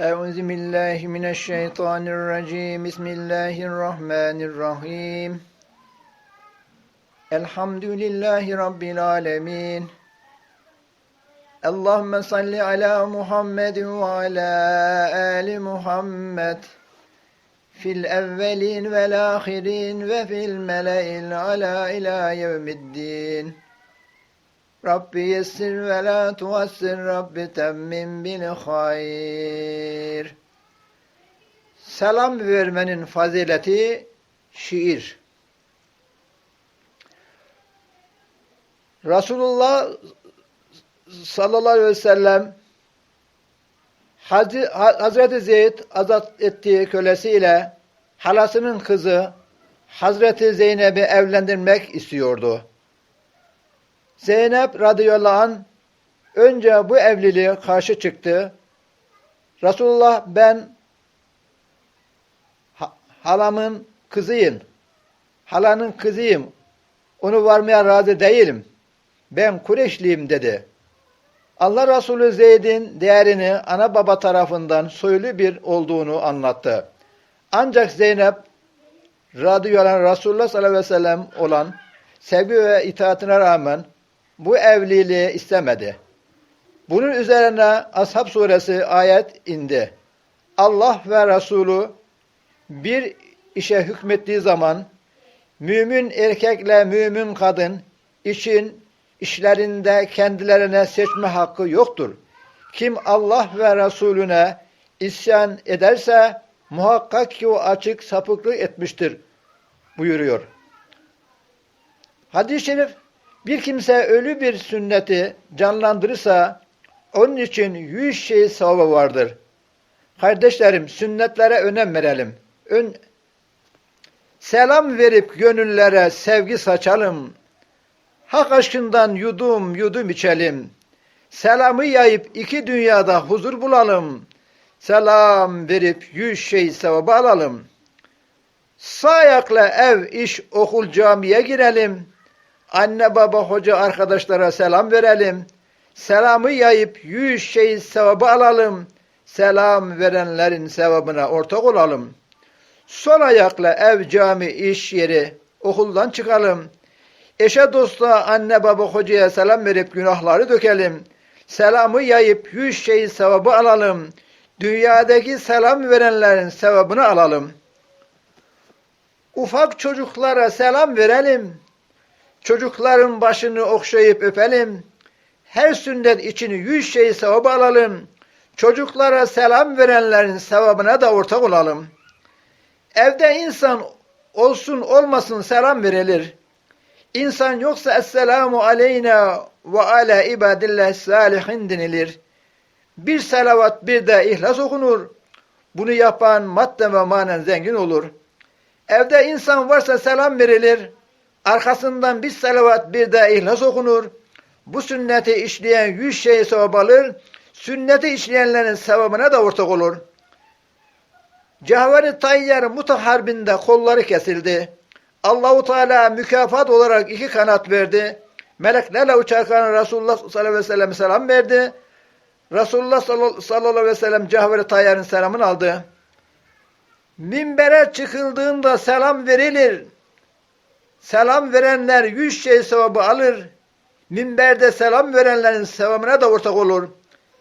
أعوذ بالله من الشيطان الرجيم بسم الله الرحمن الرحيم الحمد لله رب العالمين اللهم صل على محمد وعلى آل محمد في الأولين والآخرين وفي الملأ الأعلى إلى يوم الدين Rabbi yessir ve la tuvassir Rabbi temmin bil hayır. Selam vermenin fazileti şiir. Resulullah sallallahu aleyhi ve sellem Hazreti Zeyd azat ettiği kölesiyle halasının kızı Hazreti Zeynep'i evlendirmek istiyordu. Zeynep radıyallahu an önce bu evliliğe karşı çıktı. Resulullah ben ha- halamın kızıyım. Halanın kızıyım. Onu varmaya razı değilim. Ben Kureyşliyim dedi. Allah Resulü Zeyd'in değerini ana baba tarafından soylu bir olduğunu anlattı. Ancak Zeynep radıyallahu anh Resulullah sallallahu aleyhi ve sellem olan sevgi ve itaatine rağmen bu evliliği istemedi. Bunun üzerine Ashab suresi ayet indi. Allah ve Resulü bir işe hükmettiği zaman mümin erkekle mümin kadın için işlerinde kendilerine seçme hakkı yoktur. Kim Allah ve Resulüne isyan ederse muhakkak ki o açık sapıklık etmiştir buyuruyor. Hadis-i şerif bir kimse ölü bir sünneti canlandırırsa onun için yüz şey sevabı vardır. Kardeşlerim sünnetlere önem verelim. Ön... Selam verip gönüllere sevgi saçalım. Hak aşkından yudum yudum içelim. Selamı yayıp iki dünyada huzur bulalım. Selam verip yüz şey sevabı alalım. Sağ ayakla ev, iş, okul, camiye girelim. Anne, baba, hoca, arkadaşlara selam verelim. Selamı yayıp yüz şey sevabı alalım. Selam verenlerin sevabına ortak olalım. Sol ayakla ev, cami, iş yeri, okuldan çıkalım. Eşe dosta, anne, baba, hocaya selam verip günahları dökelim. Selamı yayıp yüz şey sevabı alalım. Dünyadaki selam verenlerin sevabını alalım. Ufak çocuklara selam verelim. Çocukların başını okşayıp öpelim. Her sünnet için yüz şey sevabı alalım. Çocuklara selam verenlerin sevabına da ortak olalım. Evde insan olsun olmasın selam verilir. İnsan yoksa Esselamu aleyna ve ala ibadillah salihin denilir. Bir salavat bir de ihlas okunur. Bunu yapan madde ve manen zengin olur. Evde insan varsa selam verilir. Arkasından bir salavat bir de ihlas okunur. Bu sünneti işleyen yüz şey sevap alır. Sünneti işleyenlerin sevabına da ortak olur. Cahver-i Tayyar Mutah Harbi'nde kolları kesildi. Allahu Teala mükafat olarak iki kanat verdi. Meleklerle uçarken Resulullah sallallahu aleyhi ve sellem selam verdi. Resulullah sallallahu aleyhi ve sellem Cahver-i Tayyar'ın selamını aldı. Minbere çıkıldığında selam verilir. Selam verenler yüz şey sevabı alır. Minberde selam verenlerin sevabına da ortak olur.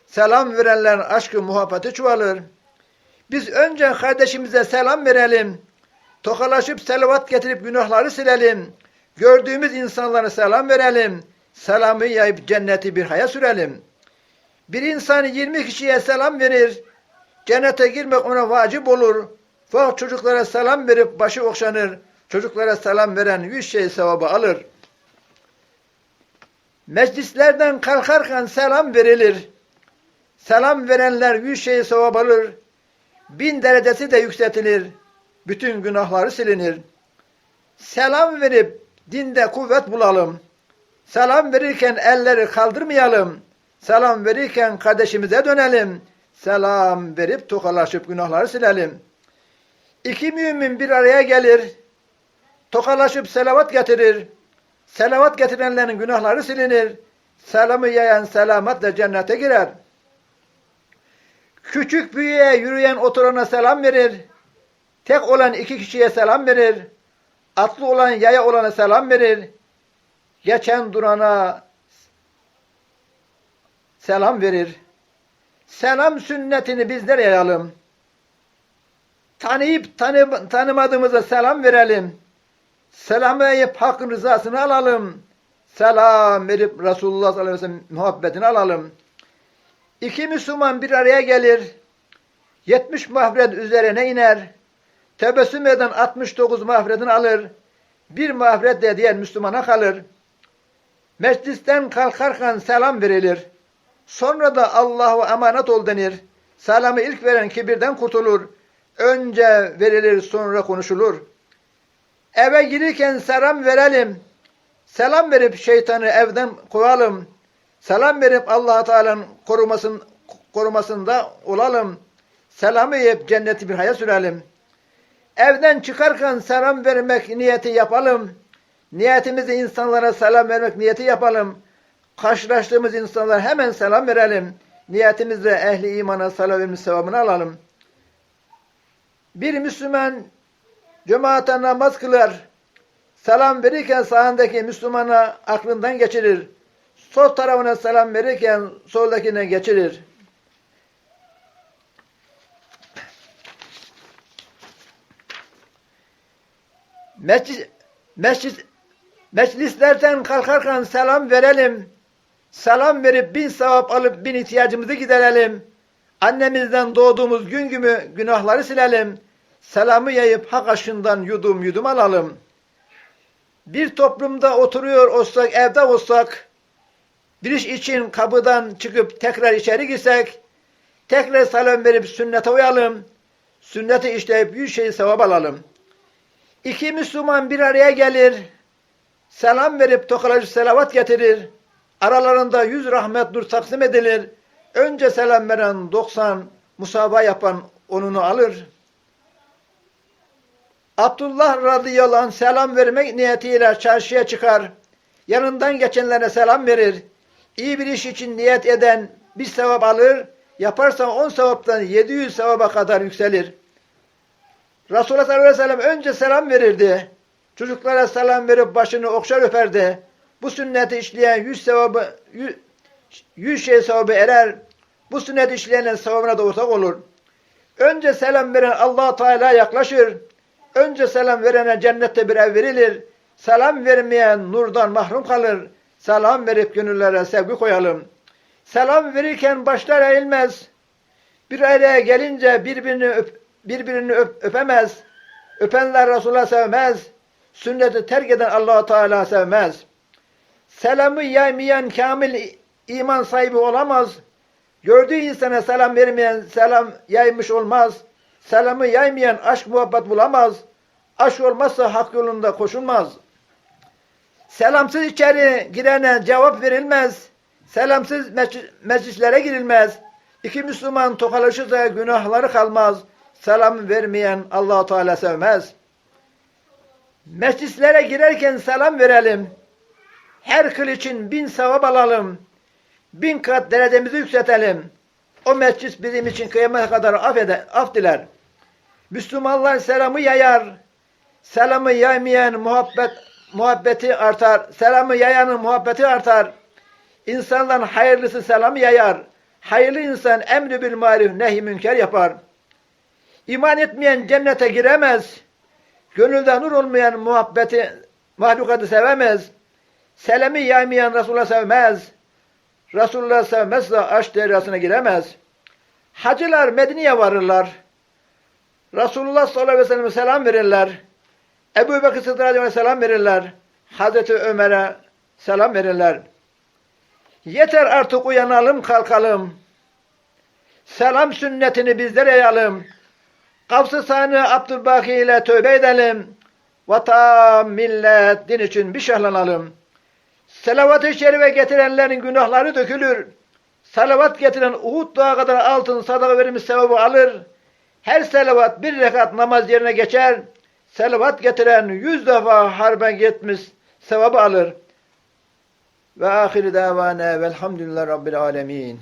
Selam verenlerin aşkı muhabbeti çoğalır. Biz önce kardeşimize selam verelim. Tokalaşıp selavat getirip günahları silelim. Gördüğümüz insanlara selam verelim. Selamı yayıp cenneti bir haya sürelim. Bir insan 20 kişiye selam verir. Cennete girmek ona vacip olur. Fakat çocuklara selam verip başı okşanır. Çocuklara selam veren yüz şey sevabı alır. Meclislerden kalkarken selam verilir. Selam verenler yüz şey sevap alır. Bin derecesi de yükseltilir. Bütün günahları silinir. Selam verip dinde kuvvet bulalım. Selam verirken elleri kaldırmayalım. Selam verirken kardeşimize dönelim. Selam verip tokalaşıp günahları silelim. İki mümin bir araya gelir. Tokalaşıp selavat getirir. Selavat getirenlerin günahları silinir. Selamı yayan selametle cennete girer. Küçük büyüğe yürüyen oturana selam verir. Tek olan iki kişiye selam verir. Atlı olan yaya olana selam verir. Geçen durana selam verir. Selam sünnetini bizler yayalım. Tanıyıp tanı, tanımadığımıza selam verelim. Selam verip hakkın rızasını alalım. Selam verip Resulullah sallallahu aleyhi ve sellem muhabbetini alalım. İki Müslüman bir araya gelir. 70 mahvret üzerine iner. Tebessüm eden 69 mahvretini alır. Bir mahvret de diğer Müslümana kalır. Meclisten kalkarken selam verilir. Sonra da Allah'a emanet ol denir. Selamı ilk veren kibirden kurtulur. Önce verilir sonra konuşulur. Eve girirken selam verelim. Selam verip şeytanı evden kovalım. Selam verip allah Teala'nın korumasın, korumasında olalım. Selamı yiyip cenneti bir hayat sürelim. Evden çıkarken selam vermek niyeti yapalım. Niyetimizi insanlara selam vermek niyeti yapalım. Karşılaştığımız insanlara hemen selam verelim. Niyetimizle ehli imana selam vermiş sevabını alalım. Bir Müslüman cemaate namaz kılar. Selam verirken sağındaki Müslümana aklından geçirir. Sol tarafına selam verirken soldakine geçirir. Meclis, meclis, meclislerden kalkarken selam verelim. Selam verip bin sevap alıp bin ihtiyacımızı giderelim. Annemizden doğduğumuz gün gibi günahları silelim. Selamı yayıp hak aşından yudum yudum alalım. Bir toplumda oturuyor olsak, evde olsak, bir iş için kapıdan çıkıp tekrar içeri girsek, tekrar selam verip sünnete uyalım, sünneti işleyip yüz şeyi sevap alalım. İki Müslüman bir araya gelir, selam verip tokalayıcı selavat getirir, aralarında yüz rahmet nur taksim edilir, önce selam veren 90, musaba yapan onunu alır. Abdullah radıyallahu anh selam vermek niyetiyle çarşıya çıkar. Yanından geçenlere selam verir. İyi bir iş için niyet eden bir sevap alır. Yaparsa on sevaptan 700 sevaba kadar yükselir. Resulullah sallallahu aleyhi ve sellem önce selam verirdi. Çocuklara selam verip başını okşar öperdi. Bu sünneti işleyen yüz sevabı, yüz, yüz şey sevabı erer. Bu sünneti işleyenin sevabına da ortak olur. Önce selam veren allah Teala yaklaşır. Önce selam verene cennette bir ev verilir. Selam vermeyen nurdan mahrum kalır. Selam verip gönüllere sevgi koyalım. Selam verirken başlar eğilmez. Bir araya gelince birbirini öp, birbirini öp, öpemez. Öpenler Resulullah sevmez. Sünneti terk eden allah Teala sevmez. Selamı yaymayan kamil iman sahibi olamaz. Gördüğü insana selam vermeyen selam yaymış olmaz. Selamı yaymayan aşk muhabbet bulamaz. Aşk olmazsa hak yolunda koşulmaz. Selamsız içeri girene cevap verilmez. Selamsız meclislere girilmez. İki Müslüman tokalaşırsa günahları kalmaz. Selam vermeyen allah Teala sevmez. Meclislere girerken selam verelim. Her kıl için bin sevap alalım. Bin kat derecemizi yükseltelim. O meclis bizim için kıyamete kadar affeder, af diler. Müslümanlar selamı yayar. Selamı yaymayan muhabbet muhabbeti artar. Selamı yayanın muhabbeti artar. İnsanların hayırlısı selamı yayar. Hayırlı insan emri bil marif nehi münker yapar. İman etmeyen cennete giremez. Gönülde nur olmayan muhabbeti mahlukatı sevemez. Selamı yaymayan Resulullah sevmez. Resulullah sevmezse aşk deryasına giremez. Hacılar Medine'ye varırlar. Resulullah sallallahu aleyhi ve selleme selam verirler. Ebu Bekir Sıddık selam verirler. Hazreti Ömer'e selam verirler. Yeter artık uyanalım kalkalım. Selam sünnetini bizlere yayalım. Kapsı sani Abdülbaki ile tövbe edelim. Vatan, millet, din için bir şahlanalım. Selavat-ı şerife getirenlerin günahları dökülür. Salavat getiren Uhud dağı kadar altın sadaka verilmiş sevabı alır. Her selavat bir rekat namaz yerine geçer. Selavat getiren yüz defa harben gitmiş sevabı alır. Ve ahiri davane velhamdülillah rabbil alemin.